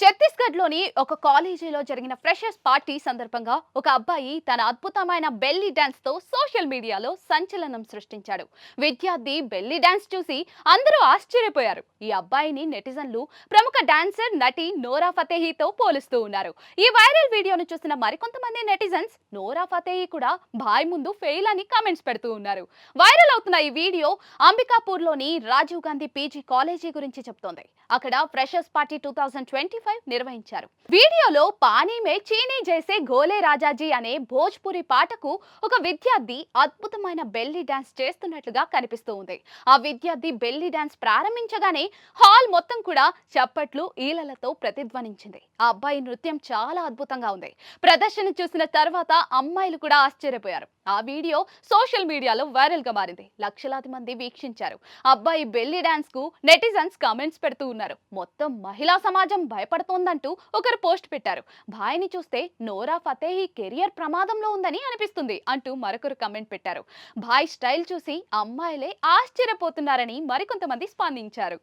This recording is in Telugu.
ఛత్తీస్గఢ్ లోని ఒక కాలేజీలో జరిగిన ఫ్రెషర్స్ పార్టీ సందర్భంగా ఒక అబ్బాయి తన అద్భుతమైన బెల్లీ డాన్స్తో సోషల్ మీడియాలో సంచలనం సృష్టించాడు. విద్యార్థి బెల్లీ డాన్స్ చూసి అందరూ ఆశ్చర్యపోయారు. ఈ అబ్బాయిని నెటిజన్లు ప్రముఖ డాన్సర్ నటి నోరా ఫతేహీతో పోలుస్తూ ఉన్నారు. ఈ వైరల్ వీడియోను చూసిన మరికొంతమంది నెటిజన్స్ నోరా ఫతేహీ కూడా బాయ్ ముందు ఫెయిల్ అని కామెంట్స్ పెడుతూ ఉన్నారు. వైరల్ అవుతున్న ఈ వీడియో అంబికాపూర్లోని రాజీవ్ గాంధీ పీజీ కాలేజీ గురించి చెప్తోంది. అక్కడ freshers party two thousand twenty five నిర్వహించారు వీడియోలో పానీ మే చీనీ చేసే గోలే రాజాజీ అనే భోజ్పురి పాటకు ఒక విద్యార్థి అద్భుతమైన బెల్లీ డాన్స్ చేస్తున్నట్లుగా కనిపిస్తూ ఉంది. ఆ విద్యార్థి బెల్లీ డాన్స్ ప్రారంభించగానే హాల్ మొత్తం కూడా చప్పట్లు ఈలలతో ప్రతిధ్వనించింది. ఆ అబ్బాయి నృత్యం చాలా అద్భుతంగా ఉంది. ప్రదర్శన చూసిన తర్వాత అమ్మాయిలు కూడా ఆశ్చర్యపోయారు. ఆ వీడియో సోషల్ మీడియాలో వైరల్గా మారింది. లక్షలాది మంది వీక్షించారు. అబ్బాయి బెల్లీ డాన్స్కు నెటిజన్స్ కామెంట్స్ పెడుతూ ఉన్నారు. మొత్తం మహిళా సమాజం భయపడుతోందంటూ ఒకరు పోస్ట్ పెట్టారు. భాయ్ని చూస్తే నోరా ఫతేహీ కెరియర్ ప్రమాదంలో ఉందని అనిపిస్తుంది అంటూ మరొకరు కమెంట్ పెట్టారు. భాయ్ స్టైల్ చూసి అమ్మాయిలే ఆశ్చర్యపోతున్నారని మరికొంతమంది స్పందించారు.